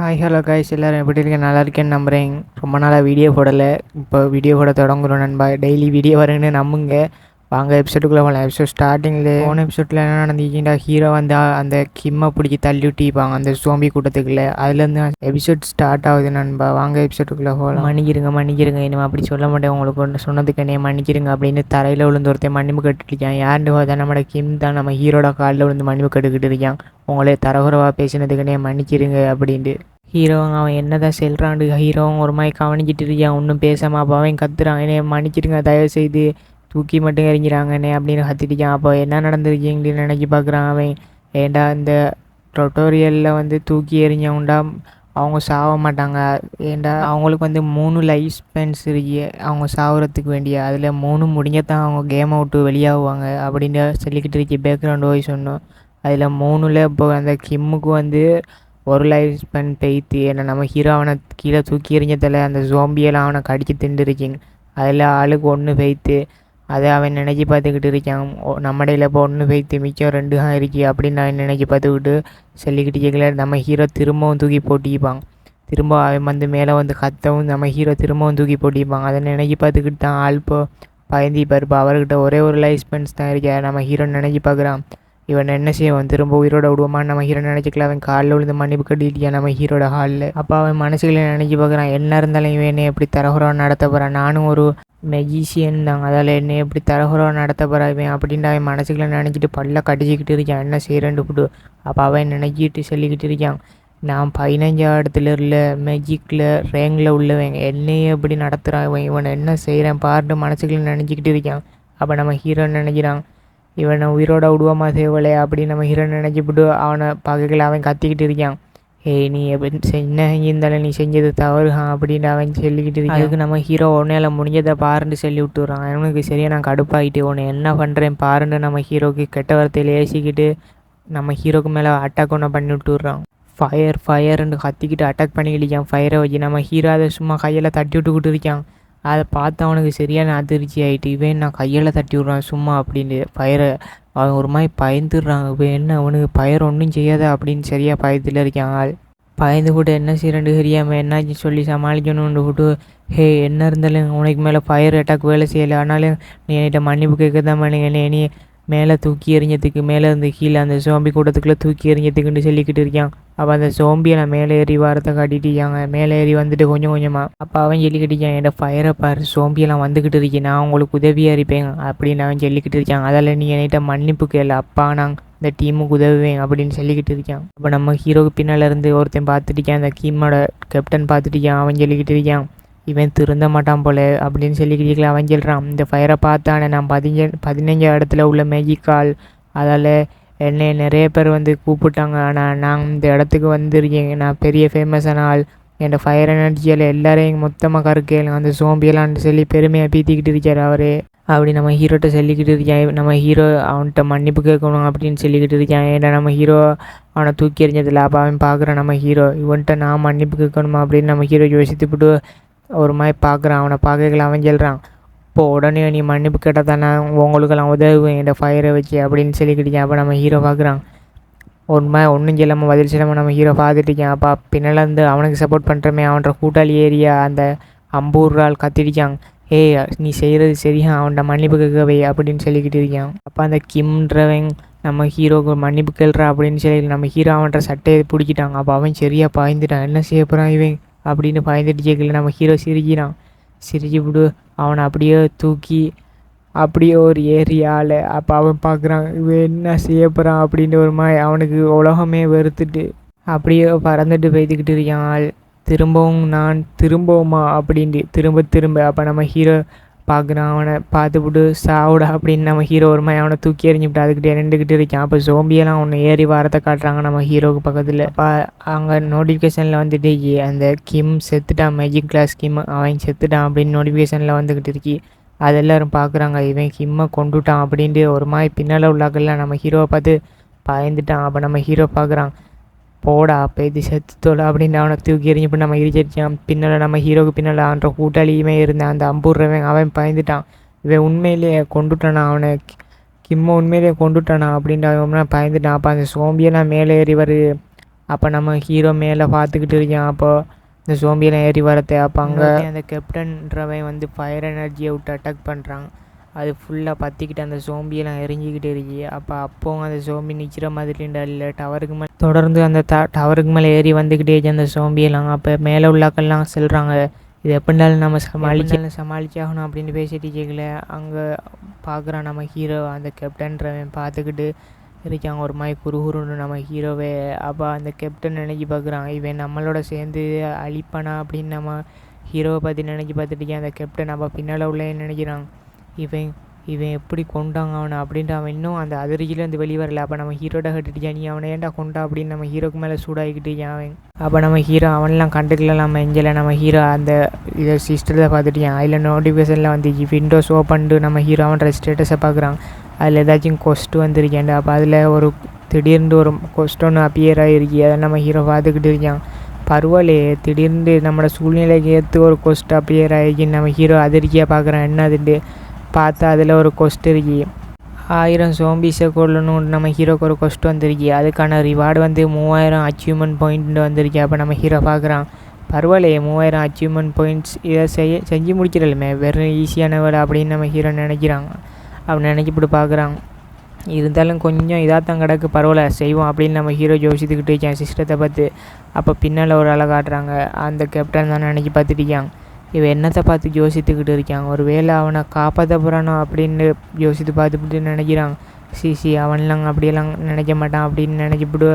Hi hello guys எல்லோரும் எப்படி இருக்கேன் நல்லா இருக்கேன்னு நம்புகிறேன் ரொம்ப நாளாக வீடியோ போடலை. இப்போ வீடியோ போட தொடங்குறோம் நண்பா. டெய்லி வீடியோ வருங்கன்னு நம்புங்க. வாங்க எபிசோடுக்குள்ளே போகலாம் எபிசோட் ஸ்டார்டிங்கில் போன எபிசோடில் என்ன நடந்துக்கிட்டா ஹீரோ வந்து அந்த கிம்மை பிடிச்சி தள்ளி விட்டிப்பாங்க அந்த சோம்பி கூட்டத்துக்குள்ளே. அதுலேருந்து எபிசோட் ஸ்டார்ட் ஆகுது நண்பா. வாங்க எபிசோடுக்குள்ளே போகலாம் மன்னிக்கிறங்க மன்னிக்கிறங்க இனிமே அப்படி சொல்ல மாட்டேன். உங்களுக்கு ஒன்று சொன்னதுக்கு என்னைய மன்னிக்கிறங்க அப்படின்னு தரையில் விழுந்து ஒருத்தன் மன்னிப்பு கட்டிருக்கான் யாருன்னு பார்த்தா நம்மளோட கிம் தான். நம்ம ஹீரோட காலில் விழுந்து மன்னிப்பு கட்டுக்கிட்டு இருக்கான். உங்களே தரகுறவாக பேசினதுக்கு என்னைய மன்னிச்சிருங்க அப்படின்ட்டு. ஹீரோங்க அவன் என்னதான் செல்றாண்டு ஹீரோவும் ஒரு மாதிரி கவனிக்கிட்டு இருக்கான் ஒன்றும் பேசாமல் அப்போ அவன் கத்துறான். என்னைய மன்னிச்சிடுங்க தயவு செய்து தூக்கி மட்டும் எறிஞ்சிறாங்கண்ணே அப்படின்னு கத்திட்டிக்கான் அப்போ என்ன நடந்திருக்கீங்கன்னு நினைக்கி பார்க்குறான் அவன். ஏண்டா இந்த டொட்டோரியலில் வந்து தூக்கி எறிஞ்சவன்டா அவங்க சாவ மாட்டாங்க. ஏண்டா? அவங்களுக்கு வந்து மூணு லைஃப் ஸ்பென்ஸ் இருக்கு. அவங்க சாகுறதுக்கு வேண்டிய அதில் மூணு முடிஞ்சத்தான் அவங்க கேமை விட்டு வெளியாகுவாங்க அப்படின்னு சொல்லிக்கிட்டு இருக்கி பேக்ரவுண்ட் வாய்ஸ் சொன்னோம் அதில் மூணில் இப்போ அந்த கிம்முக்கு வந்து ஒரு லைஃப் ஸ்பென் பெய்த்து என்ன நம்ம ஹீரோ அவனை கீழே தூக்கி எறிஞ்சதில் அந்த ஜோம்பியெல்லாம் அவனை கடிச்சு திண்டுருக்கிங்க அதில் ஆளுக்கு ஒன்று பெய்த்து அதை அவன் நினச்சி பார்த்துக்கிட்டு இருக்கான். நம்மடையில் இப்போ ஒன்று பெய்த்து மிச்சம் ரெண்டு தான் இருக்கு அப்படின்னு நான் நினச்சி பார்த்துக்கிட்டு சொல்லிக்கிட்டு கேட்கல நம்ம ஹீரோ திரும்பவும் தூக்கி போட்டிப்பாங்க திரும்ப அவன் வந்து மேலே வந்து கத்தவும் நம்ம ஹீரோ திரும்பவும் தூக்கி போட்டிப்பாங்க அதை நினைக்கி பார்த்துக்கிட்டு தான் ஆள் இப்போ பயந்தி பாருப்பா அவர்கிட்ட ஒரே ஒரு லைஃப் ஸ்பென்ஸ் தான் இருக்கா. நம்ம ஹீரோ நினைக்கி பார்க்குறான். இவன் என்ன செய்வான் திரும்ப உயிரோட விடுவான்னு நம்ம ஹீரோ நினச்சிக்கல. அவன் காலில் விழுந்து மன்னிப்பு கட்டிட்டியா நம்ம ஹீரோட ஹாலில் அப்போ அவன் மனசுகளை நினச்சி பார்க்குறான்? என்ன இருந்தாலும் இவன் என்னை எப்படி தரகுறவன் நடத்த போகிறான் நானும் ஒரு மெஜிஷியன் தான். அதால் என்னை எப்படி தரகுறவன் நடத்த போகிறான் இவன்? அப்படின்ட்டு அவன் மனசுக்குள்ள நினச்சிட்டு பல்ல கடிச்சிக்கிட்டு இருக்கான். என்ன செய்கிறேன்ட்டு போட்டு. அப்போ அவன் நினச்சிட்டு சொல்லிக்கிட்டு இருக்கான். நான் பதினஞ்சாம் இடத்துல உள்ள மெஜிக்கில் ரேங்கில் உள்ளவன். என்னையே எப்படி நடத்துகிறான் இவன். இவனை என்ன செய்கிறேன் பாருட்டு மனசுக்குள்ள நினச்சிக்கிட்டு இருக்கான். அப்போ நம்ம ஹீரோ நினைக்கிறான்? இவனை உயிரோட விடுவோமா சேவலை அப்படின்னு நம்ம ஹீரோ நினச்சிப்பிட்டு அவனை பகைகள் அவன் கத்திக்கிட்டு இருக்கான். ஏய் நீ எப்படி என்ன செஞ்சிருந்தாலும் நீ செஞ்சது தவறு அப்படின்னு அவன் சொல்லிக்கிட்டு இருக்கான். அதுக்கு நம்ம ஹீரோ உன்னையில முடிஞ்சதை பாருன்னு சொல்லி விட்டுறான். அவனுக்கு சரியாக நான் கடுப்பாகிட்டு உன்னை என்ன பண்ணுறேன் பாருன்னு நம்ம ஹீரோக்கு கெட்ட வார்த்தையில் ஏசிக்கிட்டு நம்ம ஹீரோக்கு மேலே அட்டாக் ஒன்று பண்ணி விட்டுறான். ஃபயர் ஃபயர்ன்னு கத்திக்கிட்டு அட்டாக் பண்ணிக்கிட்டு ஃபயரை வச்சு நம்ம ஹீரோ அதை சும்மா கையில் தட்டி விட்டுக்கிட்டு இருக்கான். அதை பார்த்து அவனுக்கு சரியான அதிர்ச்சி ஆகிட்டு இவன் நான் கையில் தட்டி விட்றான் சும்மா அப்படின்னு பயிரை அவன் ஒரு மாதிரி பயந்துடுறாங்க இப்போ என்ன அவனுக்கு பயிர் ஒன்றும் செய்யாத அப்படின்னு சரியாக பயத்தில் இருக்கான் ஆள். பயந்து கூட என்ன செய்யறேன்னு தெரியாமல் என்னாச்சு சொல்லி சமாளிக்கணும்னு விட்டு ஹே என்ன இருந்தாலும் உனக்கு மேலே ஃபயர் அட்டாக் வேலை செய்யலை. ஆனாலும் நீ என்கிட்ட மன்னிப்பு கேட்க தான் என்ன நீ மேலே தூக்கி எறிஞ்சதுக்கு மேலே இருந்து கீழே அந்த சோம்பி கூட்டத்துக்குள்ளே தூக்கி எறிஞ்சதுக்குன்னு சொல்லிக்கிட்டு இருக்கான் அப்போ அந்த சோம்பியை நான் மேலே ஏறி வாரத்தை காட்டிட்டிருக்காங்க. மேலே ஏறி வந்துட்டு கொஞ்சம் கொஞ்சமாக அப்போ அவன் சொல்லிக்கிட்டிருக்கான் என்கிட்ட ஃபயரை பாரு சோம்பியெல்லாம் வந்துக்கிட்டு இருக்கேன் நான் உங்களுக்கு உதவியாக இருப்பேன் அப்படின்னு அவன் சொல்லிக்கிட்டு இருக்கான். அதில் நீ என்கிட்ட மன்னிப்பு கேளு. அப்பா நான் இந்த டீமுக்கு உதவுவேன் அப்படின்னு சொல்லிக்கிட்டு இருக்கான். அப்போ நம்ம ஹீரோக்கு பின்னால் இருந்து ஒருத்தன் பார்த்துட்டிருக்கான் அந்த டீமோட கேப்டன் பார்த்துட்டிருக்கான் அவன் சொல்லிக்கிட்டு இருக்கான் இவன் திருந்த மாட்டான் போல அப்படின்னு சொல்லி அவன் சொல்கிறான் இந்த ஃபயரை பார்த்தானே நான் பதினஞ்சு பதினஞ்சு இடத்துல உள்ள மேஜிக்கால் அதால் என்னை நிறைய பேர் வந்து கூப்பிட்டாங்க. ஆனால் நான் இந்த இடத்துக்கு வந்திருக்கேன். நான் பெரிய ஃபேமஸான ஆள். என் ஃபயர் எனர்ஜியால் எல்லாரையும் மொத்தமாக கருக்கேன் அந்த சோம்பியலான்னு சொல்லி பெருமையாக பீத்திக்கிட்டு இருக்கார் அவரே. அப்படி நம்ம ஹீரோட்ட சொல்லிக்கிட்டு இருக்கேன். நம்ம ஹீரோ அவன்கிட்ட மன்னிப்பு கேட்கணும் அப்படின்னு சொல்லிக்கிட்டு இருக்கேன். ஏன்னா நம்ம ஹீரோ அவனை தூக்கி எறிஞ்சதில்ல அப்போ அவன் பார்க்குறான் நம்ம ஹீரோ இவன்கிட்ட நான் மன்னிப்பு கேட்கணுமா அப்படின்னு நம்ம ஹீரோ யோசித்துவிட்டு ஒரு மாதிரி பார்க்குறான் அவனை பார்க்கல அவன் சொல்கிறான் இப்போ உடனே நீ மன்னிப்பு கேட்டால் தானே உங்களுக்கெல்லாம் உதவுவேன் இந்த ஃபயரை வச்சு அப்படின்னு சொல்லிக்கிட்டேன் அப்போ நம்ம ஹீரோ பார்க்குறான் ஒரு மாதிரி ஒன்றும் சொல்லாமல் பதில் சொல்லாமல் நம்ம ஹீரோ பார்த்துட்டிருக்கேன் அப்போ பின்னால் இருந்து அவனுக்கு சப்போர்ட் பண்ணுறமே அவன்ற கூட்டாளி ஏரியா அந்த அம்பூர்ரால் கத்திரிக்காங்க ஏய் நீ செய்கிறது சரியா அவன்கிட்ட மன்னிப்பு கேட்கவே அப்படின்னு சொல்லிக்கிட்டு இருக்கான் அப்போ அந்த கிம்ன்றவன் நம்ம ஹீரோக்கு மன்னிப்பு கேள்றா அப்படின்னு சொல்லி நம்ம ஹீரோ அவன்ற சட்டையை பிடிக்கிட்டாங்க அப்போ அவன் சரியாக பாய்ந்துட்டான். என்ன செய்ய போகிறான் இவன்? அப்படின்னு பயந்துட்டு கேட்கல நம்ம ஹீரோ சிரிக்கிறான். சிரிச்சு விடு. அவனை அப்படியே தூக்கி அப்படியே ஒரு ஏரியாவில் அப்போ அவன் பார்க்குறான் இவன் என்ன செய்ய போகிறான் அப்படின்ற ஒரு மாதிரி அவனுக்கு உலகமே வெறுத்துட்டு அப்படியே பறந்துட்டு போய்த்துக்கிட்டு இருக்கான். ஆள் திரும்பவும் நான் திரும்பவுமா அப்படின்ட்டு திரும்ப திரும்ப அப்போ நம்ம ஹீரோ பார்க்குறான் அவனை பார்த்துவிட்டு சாவுடா அப்படின்னு நம்ம ஹீரோ ஒரு மாதிரி அவனை தூக்கி எறிஞ்சுட்டு அதுக்கிட்டே நின்றுக்கிட்டு இருக்கான். அப்போ சோம்பியெல்லாம் ஒன்று ஏறி வாரத்தை காட்டுறாங்க நம்ம ஹீரோவுக்கு பக்கத்தில். அப்போ அங்கே நோட்டிஃபிகேஷனில் வந்துட்டு அந்த கிம் செத்துட்டான் மேஜிக் கிளாஸ் கிம் அவன் செத்துட்டான் அப்படின்னு நோட்டிஃபிகேஷனில் வந்துக்கிட்டு இருக்கி. அது எல்லோரும் பார்க்குறாங்க இவன் கிம்மை கொண்டுட்டான் அப்படின்ட்டு ஒரு மாதிரி பின்னால் உள்ளாக்கெல்லாம் நம்ம ஹீரோவை பார்த்து பயந்துட்டான். அப்போ நம்ம ஹீரோ பார்க்குறான் போடா பேதி செத்துத்தோல அப்படின்னு அவனை தூக்கி எறிஞ்சு நம்ம இரிச்சிருச்சான் பின்னால் நம்ம ஹீரோக்கு பின்னால் அவன்ற கூட்டாளியுமே இருந்தான் அந்த அம்பூர்றவன் அவன் பயந்துட்டான். இவன் உண்மையிலேயே கொண்டுட்டானா அவனை கிம்மை உண்மையிலேயே கொண்டுட்டானா அப்படின்ட்டு அவன் பயந்துட்டான். அப்போ அந்த சோம்பியெல்லாம் மேலே ஏறி வரு. அப்போ நம்ம ஹீரோ மேலே பார்த்துக்கிட்டு இருக்கான். அப்போ இந்த சோம்பியெல்லாம் ஏறி வரத்தை அப்போ அங்கே அந்த கேப்டன்றவன் வந்து ஃபயர் எனர்ஜியை விட்டு அட்டாக் பண்ணுறான் அது ஃபுல்லாக பற்றிக்கிட்டு அந்த சோம்பியெல்லாம் எரிஞ்சிக்கிட்டு இருக்கு. அப்போ அப்போவும் அந்த சோம்பி நிற்கிற மாதிரி இல்லை டவருக்கு மேலே தொடர்ந்து அந்த த டவருக்கு மேலே ஏறி வந்துக்கிட்டே அந்த சோம்பியெல்லாம் அப்போ மேலே உள்ளாக்கள்லாம் சொல்கிறாங்க இது எப்படினாலும் நம்ம சமாளிச்சு சமாளிச்சாகணும் அப்படின்னு பேசிட்டு கேட்கல அங்கே பார்க்குறான் நம்ம ஹீரோ அந்த கேப்டன்றவன் பார்த்துக்கிட்டு இருக்காங்க ஒரு மாதிரி குறுகுறுன்னு நம்ம ஹீரோவே அப்போ அந்த கேப்டன் நினைக்கி பார்க்குறான் இவன் நம்மளோட சேர்ந்து அழிப்பானா அப்படின்னு நம்ம ஹீரோவை பற்றி நினைக்கி பார்த்துட்டு அந்த கேப்டன் அப்போ பின்னால் உள்ள நினைக்கிறான். இவன் இவன் எப்படி கொண்டாங்க அவனை அப்படின்ட்டு அவன் இன்னும் அந்த அதிர்ச்சியிலேருந்து வெளியே வரல அப்போ நம்ம ஹீரோட கட்டுட்டியா நீ அவனை ஏன்டா கொண்டா? அப்படின்னு நம்ம ஹீரோக்கு மேலே சூடாகிக்கிட்டு இருக்கான் அவன்? அப்போ நம்ம ஹீரோ அவன்லாம் கண்டுக்கலாம் நம்ம எஞ்சல நம்ம ஹீரோ அந்த இதை சிஸ்டத்தை பார்த்துட்டியான் அதில் நோட்டிஃபிகேஷனில் வந்து விண்டோஸ் ஓப்பன்ட்டு நம்ம ஹீரோ அவனோட ஸ்டேட்டஸை பார்க்குறான். அதில் ஏதாச்சும் கொஸ்ட் வந்திருக்கேன்டா அப்போ அதில் ஒரு திடீர்னு ஒரு கொஸ்ட் ஒன்று அப்பியர் ஆகிருக்கி அதை நம்ம ஹீரோ பார்த்துக்கிட்டு இருக்கான். பரவாயில்லையே திடீர்னு நம்மளோட சூழ்நிலைக்கு ஏற்று ஒரு கொஸ்ட் அப்பியர் ஆகிருக்கு நம்ம ஹீரோ அதிர்ச்சியாக பார்க்குறான். என்ன அதுட்டு பார்த்தா அதில் ஒரு கொஸ்ட் இருக்கு. ஆயிரம் சோம்பிஸை கொள்ளணும்னு நம்ம ஹீரோக்கு ஒரு கொஸ்ட் வந்திருக்கு. அதுக்கான ரிவார்டு வந்து மூவாயிரம் அச்சீவ்மெண்ட் பாயிண்ட் வந்திருக்கு. அப்போ நம்ம ஹீரோ பார்க்குறான் பரவாயில்லையே மூவாயிரம் அச்சீவ்மெண்ட் பாயிண்ட்ஸ் இதை செய்ய செஞ்சு முடிக்கிறலுமே வெறும் ஈஸியான வேலை அப்படின்னு நம்ம ஹீரோ நினைக்கிறாங்க. அப்படி நினைக்கிப்பட்டு பார்க்குறான் இருந்தாலும் கொஞ்சம் இதாக தான் கிடக்கு பரவாயில்ல செய்வோம் அப்படின்னு நம்ம ஹீரோ யோசித்துக்கிட்டு இருக்கேன் சிஸ்டத்தை பார்த்து. அப்போ பின்னால் ஒரு ஆளை காட்டுறாங்க. அந்த கேப்டன் தான் நினைக்கி பார்த்துட்டு இருக்காங்க இவன் என்னத்தை பார்த்து யோசித்துக்கிட்டு இருக்கான் ஒரு வேளை அவனை காப்பாற்ற போகிறானோ அப்படின்னு யோசித்து பார்த்துட்டு நினைக்கிறான் சி சி அவன்லாம் அப்படியெல்லாம் நினைக்க மாட்டான் அப்படின்னு நினச்சிப்பிட்டு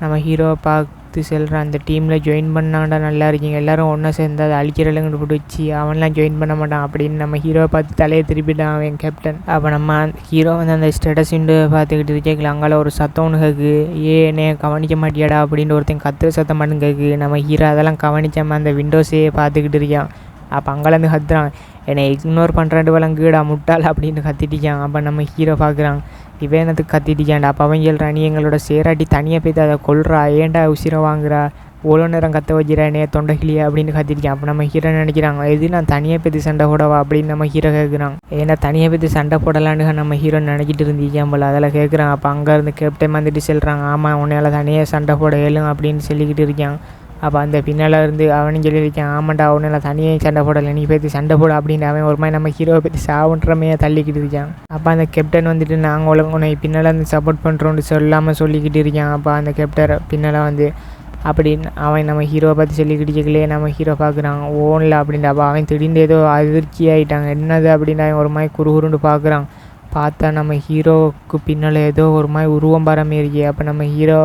நம்ம ஹீரோவை பார்த்து செல்கிறான் அந்த டீமில் ஜாயின் பண்ணாண்டா நல்லா இருக்கீங்க. எல்லோரும் ஒன்றா சேர்ந்து அதை அழிக்கிறலங்கிட்டு பிடிச்சி வச்சு அவன்லாம் ஜாயின் பண்ண மாட்டான் அப்படின்னு நம்ம ஹீரோவை பார்த்து தலையை திருப்பிட்டான் அவன் கேப்டன் அப்போ நம்ம ஹீரோ வந்து அந்த ஸ்டேட்டஸ் இண்டு பார்த்துக்கிட்டு இருக்கேன் அங்கால ஒரு சத்தம் ஒன்று கேக்கு. ஏ என்னைய கவனிக்க மாட்டியாடா? அப்படின்னு ஒருத்தன் கத்துற சத்தம் மட்டும் கேக்கு. நம்ம ஹீரோ அதெல்லாம் கவனிக்காமல் அந்த விண்டோஸே பார்த்துக்கிட்டு இருக்கான். அப்போ அங்கேருந்து கத்துறான் என்னை இக்னோர் பண்ணுறாண்டு வழங்குடா முட்டாள் அப்படின்னு கத்திட்டிக்கான் அப்போ நம்ம ஹீரோ பார்க்குறான் இவன் என்னத்துக்கு கத்திட்டிக்கான்டா? அப்போ அவன் சொல்கிறான் நீ எங்களோட சேராட்டி தனியாக போய் அதை கொள்றா ஏன்டா உசிரை வாங்குறா? ஓலோ நேரம் கத்த வச்சிடா என்னைய அப்படின்னு கத்திருக்கேன் அப்போ நம்ம ஹீரோ நினைக்கிறாங்க? எது நான் தனியாக பேத்து சண்டை போடவா? அப்படின்னு நம்ம ஹீரோ கேட்குறான் ஏன்னா தனியாக போய் சண்டை போடலான்னு நம்ம ஹீரோ நினைக்கிட்டு இருந்தீங்க போல. அதில் கேட்குறான் அப்போ அங்கேருந்து கேப்டன் வந்துட்டு சொல்கிறாங்க ஆமாம் உன்னையால் தனியாக சண்டை போட ஏழும் அப்படின்னு சொல்லிக்கிட்டு இருக்கான் அப்போ அந்த பின்னால் இருந்து அவனும் சொல்லியிருக்கான் ஆமாண்டா அவனால தனியாக சண்டை போடலை. நீ பற்றி சண்டை போட அப்படின்னு அவன் ஒரு மாதிரி நம்ம ஹீரோவை பற்றி சாவுன்றமையாக தள்ளிக்கிட்டு இருக்கான். அப்போ அந்த கேப்டன் வந்துட்டு நாங்கள் உலக உன்னை பின்னால் வந்து சப்போர்ட் பண்ணுறோன்னு சொல்லாமல் சொல்லிக்கிட்டு இருக்கான். அப்போ அந்த கேப்டர் பின்னால் வந்து அப்படின்னு அவன் நம்ம ஹீரோவை பார்த்து சொல்லிக்கிட்டு இருக்கலையே நம்ம ஹீரோ பார்க்குறான் ஓனில் அப்படின்ட்டு அப்போ அவன் திடீர்னு ஏதோ அதிர்ச்சி ஆகிட்டாங்க என்னது அப்படின்னு அவன் ஒரு மாதிரி குறுகுருன்னு பார்க்குறான் பார்த்தா நம்ம ஹீரோவுக்கு பின்னால் ஏதோ ஒரு மாதிரி உருவம் வர இருக்கே அப்போ நம்ம ஹீரோ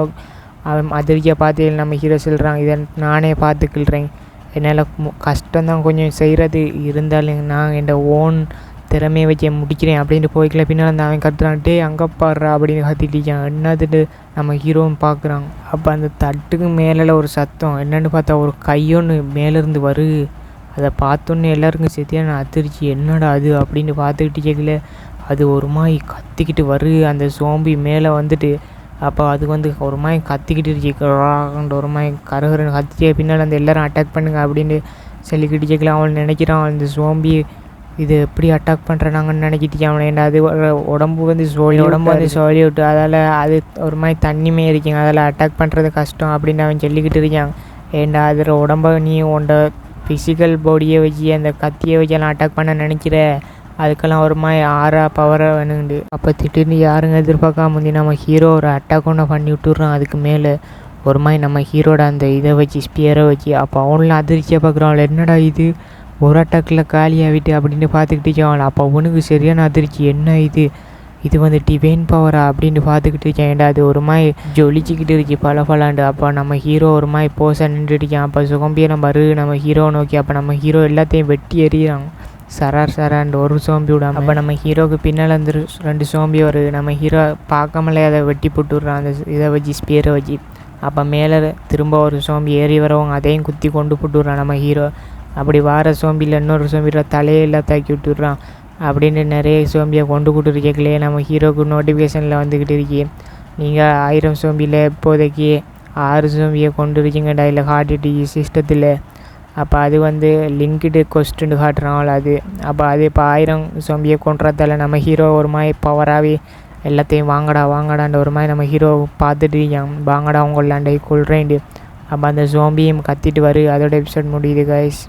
அவன் அதிர்ச்சியை பார்த்து நம்ம ஹீரோ சொல்கிறாங்க இதை நானே பார்த்துக்கிள்றேன். என்னால் கஷ்டம்தான் கொஞ்சம் செய்கிறது இருந்தாலும் நான் என் ஓன் திறமையை வச்சு முடிக்கிறேன் அப்படின்ட்டு போய்க்கல. பின்னால் அந்த அவன் கத்துறான் டே அங்கே பாடுறா அப்படின்னு கத்திட்டிருக்கான் என்னதுட்டு நம்ம ஹீரோவும் பார்க்குறான். அப்போ அந்த தட்டுக்கு மேலே ஒரு சத்தம். என்னென்னு பார்த்தா ஒரு கையொன்று மேலேருந்து வருது. அதை பார்த்தோன்னே எல்லாருக்கும் நான் அதிர்ச்சி. என்னடா அது? அப்படின்னு பார்த்துக்கிட்டு கேட்கல அது ஒரு மாதிரி கத்திக்கிட்டு வருது. அந்த சோம்பி மேலே வந்துட்டு அப்போ அது வந்து ஒரு மாதிரி கத்திக்கிட்டு இருக்கு ஒரு மாதிரி கருகருன்னு கத்திய பின்னால் அந்த எல்லாரும் அட்டாக் பண்ணுங்க அப்படின்னு சொல்லிக்கிட்டு கேட்கல அவன் நினைக்கிறான் அந்த சோம்பி இது எப்படி அட்டாக் பண்ணுறாங்கன்னு நினைக்கிட்டு அவனை. ஏன்னா அது உடம்பு வந்து சோழி உடம்பு வந்து சோழி விட்டு அதால் அது ஒரு மாதிரி தண்ணிமே இருக்குங்க. அதில் அட்டாக் பண்ணுறது கஷ்டம் அப்படின்னு அவன் சொல்லிக்கிட்டு இருக்கான். ஏண்டா அதில் உடம்ப நீ உண்ட ஃபிசிக்கல் பாடியை வச்சு அந்த கத்தியை வச்செல்லாம் அட்டாக் பண்ண நினைக்கிற? அதுக்கெல்லாம் ஒரு மாதிரி ஆறா பவராக வேணுண்டு அப்போ திடீர்னு யாருங்க எதிர்பார்க்காம வந்து நம்ம ஹீரோ ஒரு அட்டாக் ஒன்று பண்ணி விட்டுறான். அதுக்கு மேலே ஒரு மாதிரி நம்ம ஹீரோட அந்த இதை வச்சு ஸ்பியரை வச்சு அப்போ அவன்லாம் அதிர்ச்சியாக பார்க்குறான் என்னடா இது? ஒரு அட்டாக்கில் காலியாகிட்டு அப்படின்னு பார்த்துக்கிட்டு அவன் அப்போ அவனுக்கு சரியான அதிர்ச்சி. என்ன இது? இது வந்து டிவைன் பவரா அப்படின்னு பார்த்துக்கிட்டு இருக்கேன். ஏன்டா அது ஒரு மாதிரி ஜொலிச்சிக்கிட்டு இருக்கு பல பலாண்டு அப்போ நம்ம ஹீரோ ஒரு மாதிரி போச நின்றுட்டு இருக்கேன். அப்போ சுகம்பியை நம்ம நம்ம ஹீரோ நோக்கி அப்போ நம்ம ஹீரோ எல்லாத்தையும் வெட்டி எறிகிறாங்க சரார் சரான்ட்டு ஒரு சோம்பி விடாம. அப்போ நம்ம ஹீரோவுக்கு பின்னால் இருந்து ரெண்டு சோம்பி வருது நம்ம ஹீரோ பார்க்காமலே அதை வெட்டி போட்டுடுறான். அந்த இதை வச்சு ஸ்பியரை வச்சு. அப்போ மேலே திரும்ப ஒரு சோம்பி ஏறி வரவங்க அதையும் குத்தி கொண்டு போட்டுடுறான் நம்ம ஹீரோ அப்படி வார சோம்பியில் இன்னொரு சோம்பியில் தலையெல்லாம் தாக்கி விட்டுடுறான். அப்படின்னு நிறைய சோம்பியை கொண்டு கொடுத்துருக்கே நம்ம ஹீரோக்கு நோட்டிஃபிகேஷனில் வந்துக்கிட்டு இருக்கே. நீங்கள் ஆயிரம் சோம்பியில் இப்போதைக்கு ஆறு சோம்பியை கொண்டு இருக்கீங்க டைல ஹார்ட் காட்டிட்டு சிஸ்டத்தில் அப்போ அது வந்து லிங்க்டு கொஸ்டின் காட்டுறாங்கள அது. அப்போ அது இப்போ ஆயிரம் சோம்பியை கொண்டுறதால நம்ம ஹீரோ ஒரு மாதிரி பவராகவே எல்லாத்தையும் வாங்கடா வாங்கடான்ற ஒரு மாதிரி நம்ம ஹீரோ பார்த்துட்டு வாங்கடா வாங்கடா உங்களாண்டை கொள்றேன்ட்டு. அப்போ அந்த ஜோம்பியும் கத்திட்டு வரு. அதோட எபிசோட் முடியுது கைஸ்